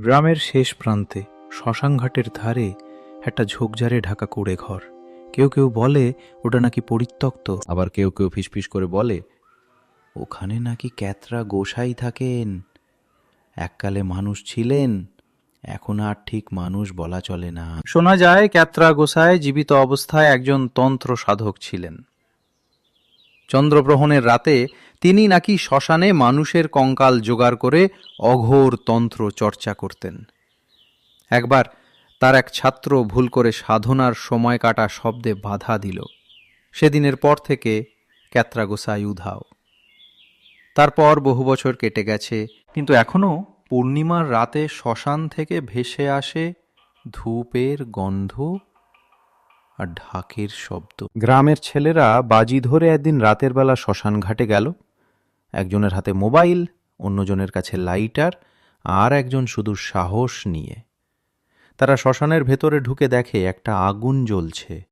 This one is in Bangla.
গ্রামের শেষ প্রান্তে শ্মশানঘাটের ধারে একটা ঝোপঝাড়ে ঢাকা কুড়ে ঘর। কেউ কেউ বলে, ওটা নাকি পরিত্যক্ত? আবার কেউ কেউ ফিসফিস করে বলে, ওখানে নাকি ক্যাতরা গোসাই থাকেন। এককালে মানুষ ছিলেন, এখন আর ঠিক মানুষ বলা চলে না। শোনা যায়, ক্যাতরা গোসাই জীবিত অবস্থায় একজন তন্ত্র সাধক ছিলেন। চন্দ্রগ্রহণের রাতে তিনি নাকি শ্মশানে মানুষের কঙ্কাল জোগাড় করে অঘোর তন্ত্র চর্চা করতেন। একবার তার এক ছাত্র ভুল করে সাধনার সময় কাটা শব্দে বাধা দিল। সেদিনের পর থেকে ক্যাত্রা গোসাই উধাও। তারপর বহু বছর কেটে গেছে, কিন্তু এখনও পূর্ণিমার রাতে শ্মশান থেকে ভেসে আসে ধূপের গন্ধ আর ঢাকের শব্দ। গ্রামের ছেলেরা বাজি ধরে একদিন রাতের বেলা শ্মশান ঘাটে গেল। একজনের হাতে মোবাইল, অন্যজনের কাছে লাইটার আর একজন শুধু সাহস নিয়ে। তারা শ্মশানের ভেতরে ঢুকে দেখে একটা আগুন জ্বলছে।